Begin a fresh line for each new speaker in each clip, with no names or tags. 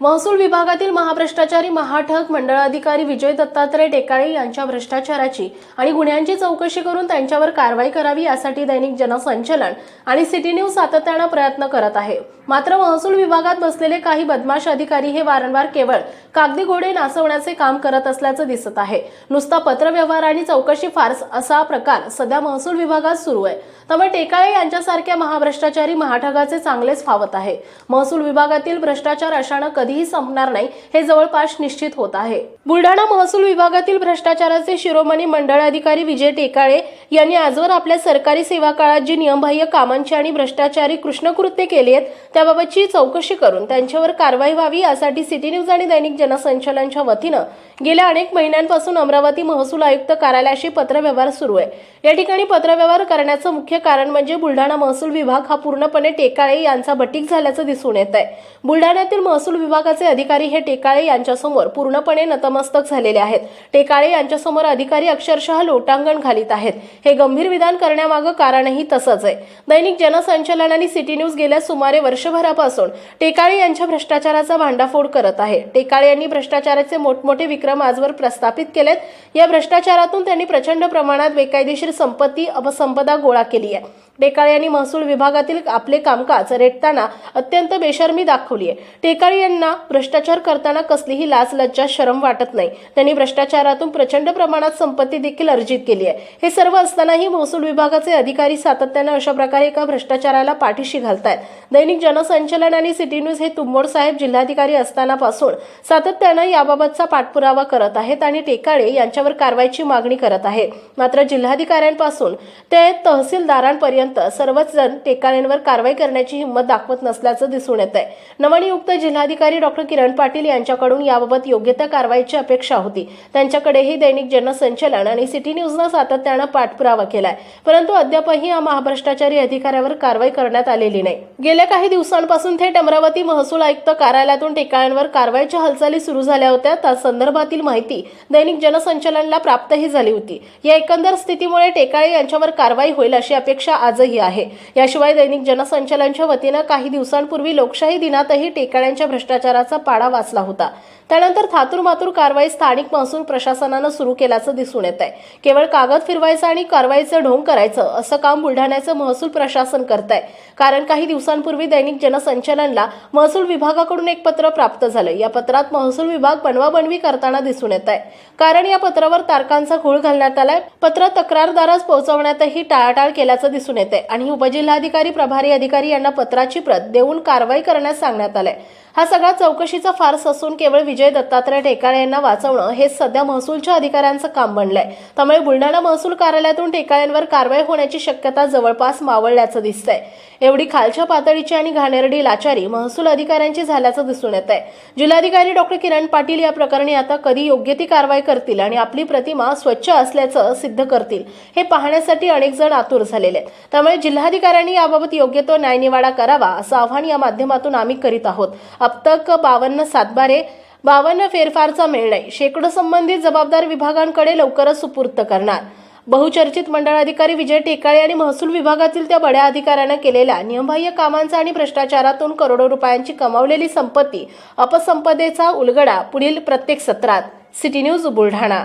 महसूल विभागातील महाभ्रष्टाचारी महाठग मंडळाधिकारी विजय दत्तात्रय टेकाळे यांच्या भ्रष्टाचाराची आणि गुन्ह्यांची चौकशी करून त्यांच्यावर कारवाई करावी यासाठी दैनिक जनसंचलन आणि सिटी न्यूज सातत्यानं प्रयत्न करत आहे. मात्र महसूल विभागात बसलेले काही बदमाश अधिकारी हे वारंवार केवळ कागदी घोडे नाचवण्याचे काम करत असल्याचं दिसत आहे. नुसता पत्रव्यवहार आणि चौकशी फार्स असा प्रकार सध्या महसूल विभागात सुरू आहे. त्यामुळे टेकाळे यांच्यासारख्या महाभ्रष्टाचारी महाठगाचे चांगलेच फावत आहे. महसूल विभागातील भ्रष्टाचार अशानं कधी कधीही संपणार नाही हे जवळपास निश्चित होत आहे. बुलढाणा महसूल विभागातील भ्रष्टाचाराचे शिरोमणी मंडळ अधिकारी विजय टेकाळे यांनी आजवर आपल्या सरकारी सेवा काळात जी नियमबाह्य कामांची आणि भ्रष्टाचारी कृष्णकृत्य केली आहेत त्याबाबतची चौकशी करून त्यांच्यावर कारवाई व्हावी यासाठी सिटी न्यूज आणि दैनिक जनसंचलनच्या वतीनं गेल्या अनेक महिन्यांपासून अमरावती महसूल आयुक्त कार्यालयाशी पत्रव्यवहार सुरू आहे. या ठिकाणी पत्रव्यवहार करण्याचं मुख्य कारण म्हणजे बुलढाणा महसूल विभाग हा पूर्णपणे टेकाळे यांचा बटीक झाल्याचं दिसून येत आहे बुलढाण्यातील महसूल विभाग विभागाचे अधिकारी हे टेकाळे यांच्यासमोर पूर्णपणे नतमस्तक झालेले आहेत. टेकाळे यांच्यासमोर अधिकारी अक्षरशः लोटांगण घालीत आहेत. हे गंभीर विधान करण्यामागं कारणही तसंच आहे. दैनिक जनसंचलन आणि सिटी न्यूज गेल्या सुमारे वर्षभरापासून टेकाळे यांच्या भ्रष्टाचाराचा भांडाफोड करत आहे. टेकाळे यांनी भ्रष्टाचाराचे मोठमोठे विक्रम आजवर प्रस्थापित केलेत. या भ्रष्टाचारातून त्यांनी प्रचंड प्रमाणात बेकायदेशीर संपत्ती अपसंपदा गोळा केली आहे. टेकाळे यांनी महसूल विभागातील आपले कामकाज रेटताना अत्यंत बेशर्मी दाखवली आहे. टेकाळे यांना भ्रष्टाचार करताना कसलीही लाच लज्जा शरम वाटत नाही. त्यांनी भ्रष्टाचारातून प्रचंड प्रमाणात संपत्ती देखील अर्जित केली आहे. हे सर्व असतानाही महसूल विभागाचे अधिकारी सातत्यानं अशा प्रकारे एका भ्रष्टाचाराला पाठीशी घालतायत. दैनिक जनसंचलन आणि सिटी न्यूज हे तुंबोड साहेब जिल्हाधिकारी असतानापासून सातत्यानं याबाबतचा पाठपुरावा करत आहेत आणि टेकाळे यांच्यावर कारवाईची मागणी करत आहेत. मात्र जिल्हाधिकाऱ्यांपासून ते तहसीलदारांपर्यंत सर्वच जण टेकाळ्यांवर कारवाई करण्याची हिंमत दाखवत नसल्याचं दिसून येत आहे नवनियुक्त जिल्हाधिकारी डॉक्टर किरण पाटील यांच्याकडून याबाबत योग्य त्या कारवाईची अपेक्षा होती. त्यांच्याकडेही दैनिक जनसंचलन आणि सिटी न्यूजनं सातत्यानं पाठपुरावा केलाय. परंतु अद्यापही या महाभ्रष्टाचारी अधिकाऱ्यावर कारवाई करण्यात आलेली नाही. गेल्या काही दिवसांपासून थेट अमरावती महसूल आयुक्त कार्यालयातून टेकाळ्यांवर कारवाईच्या हालचाली सुरू झाल्या होत्या. त्या संदर्भातील माहिती दैनिक जनसंचलनला प्राप्तही झाली होती. या एकंदर स्थितीमुळे टेकाळे यांच्यावर कारवाई होईल अशी अपेक्षा आजही आहे. याशिवाय दैनिक जनसंचलनच्या वतीनं काही दिवसांपूर्वी लोकशाही दिनातही टेकाड्यांच्या भ्रष्टाचाराचा पाडा वाचला होता. त्यानंतर थातूर मातूर कारवाई स्थानिक महसूल प्रशासनानं सुरू केल्याचं दिसून येत आहे केवळ कागद फिरवायचं आणि कारवाईचं ढोंग करायचं असं काम बुलढाण्याचं महसूल प्रशासन करत आहे कारण काही दिवसांपूर्वी दैनिक जनसंचलनला महसूल विभागाकडून एक पत्र प्राप्त झालं. या पत्रात महसूल विभाग बनवाबनवी करताना दिसून येत आहे कारण या पत्रावर तारकांचा घोळ घालण्यात आलाय. पत्र तक्रारदारास पोहोचवण्यातही टाळाटाळ केल्याचं दिसून येत आहे आणि उपजिल्हाधिकारी प्रभारी अधिकारी यांना पत्राची प्रत देऊन कारवाई करण्यास सांगण्यात आलंय. हा सगळा चौकशीचा फार्स असून केवळ विजय दत्तात्रय टेकाळे यांना वाचवणं हेच सध्या महसूलच्या अधिकाऱ्यांचं काम बनलंय. त्यामुळे बुलढाणा महसूल कार्यालयातून टेकाळ्यांवर कारवाई होण्याची शक्यता जवळपास मावळल्याचं दिसतंय. एवढी खालच्या पातळीची आणि घाणेरडी लाचारी महसूल अधिकाऱ्यांची झाल्याचं दिसून येत आहे जिल्हाधिकारी डॉक्टर किरण पाटील या प्रकरणी आता कधी योग्य ती कारवाई करतील आणि आपली प्रतिमा स्वच्छ असल्याचं सिद्ध करतील हे पाहण्यासाठी अनेक जण आतुर झालेले आहेत. त्यामुळे जिल्हाधिकाऱ्यांनी याबाबत योग्य तो न्यायनिवाडा करावा असं आव्हान या माध्यमातून आम्ही करीत आहोत. अब तक बावन्न सातबारे बावन्न फेरफारचा निर्णय. शेकडो संबंधित जबाबदार विभागांकडे लवकरच सुपूर्त करणार. बहुचर्चित मंडळाधिकारी विजय टेकाळे आणि महसूल विभागातील त्या बड्या अधिकाऱ्यानं केलेल्या नियमबाह्य कामांचा आणि भ्रष्टाचारातून करोडो रुपयांची कमावलेली संपत्ती अपसंपदेचा उलगडा पुढील प्रत्येक सत्रात. City news Buldhana.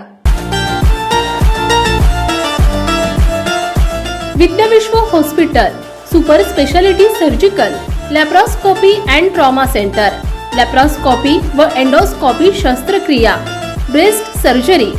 Vidyavishwa hospital super speciality surgical. Laparoscopy and trauma centre laparoscopy व एंडोस्कोपी शस्त्रक्रिया ब्रेस्ट सर्जरी